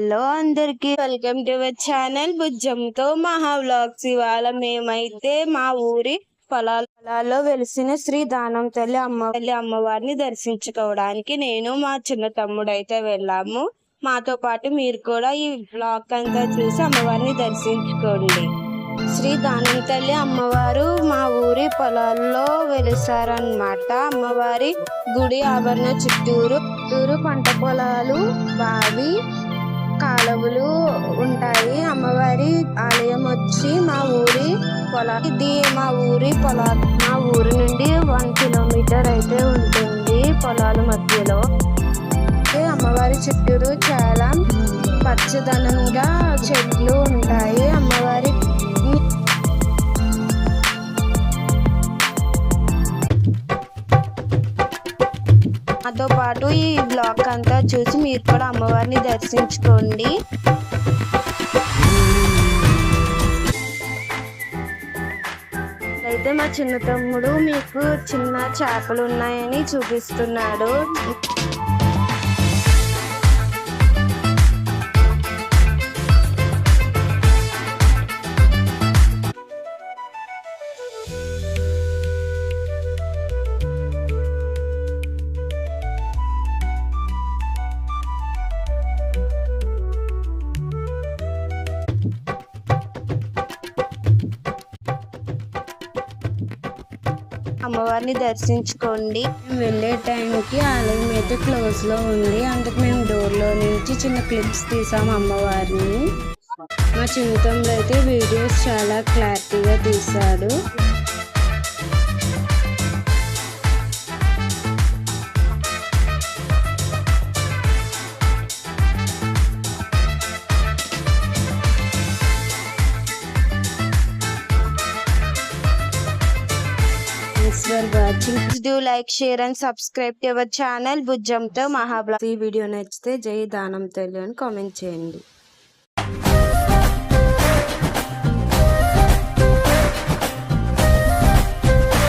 Hello అందరికి welcome to our channel బుజ్జంతో మహా వ్లాగ్స్. ఇవాళ మేమైతే మా ఊరి పొలాల పొలాల్లో వెలిసిన శ్రీ దానం తల్లి అమ్మ తల్లి అమ్మవారిని దర్శించుకోవడానికి నేను మా చిన్న తమ్ముడు అయితే వెళ్ళాము. మాతో పాటు మీరు కూడా ఈ బ్లాగ్ అంతా చూసి అమ్మవారిని దర్శించుకోండి. శ్రీ దానం తల్లి అమ్మవారు మా ఊరి పొలాల్లో వెలిసారనమాట అమ్మవారి గుడి ఆవరణ చిత్తూరు చుట్టూరు పంట పొలాలు బావి కాలువలు ఉంటాయి. అమ్మవారి ఆలయం వచ్చి మా ఊరి పొలా ఇది మా ఊరి పొలా మా ఊరి నుండి వన్ కిలోమీటర్ అయితే ఉంటుంది పొలాల మధ్యలో. అమ్మవారి చుట్టూరు చాలా పచ్చదనంగా చెట్లు నాతో పాటు ఈ బ్లాగ్ అంతా చూసి మీరు కూడా అమ్మవారిని దర్శించుకోండి. అయితే మా చిన్న తమ్ముడు మీకు చిన్న చేపలు ఉన్నాయని చూపిస్తున్నాడు. అమ్మవారిని దర్శించుకోండి. మేము వెళ్ళే టైంకి ఆలయం అయితే క్లోజ్లో ఉంది. అందుకు మేము డోర్లో నుంచి చిన్న క్లిప్స్ తీసాము అమ్మవారిని. మా చిన్న అయితే వీడియోస్ చాలా క్లారిటీగా తీశాడు. Thanks for watching do like share and subscribe to our channel భుజంతో మహాబ్లా ఈ వీడియో నచ్చితే జై దానం తెలియని కామెంట్ చేయండి.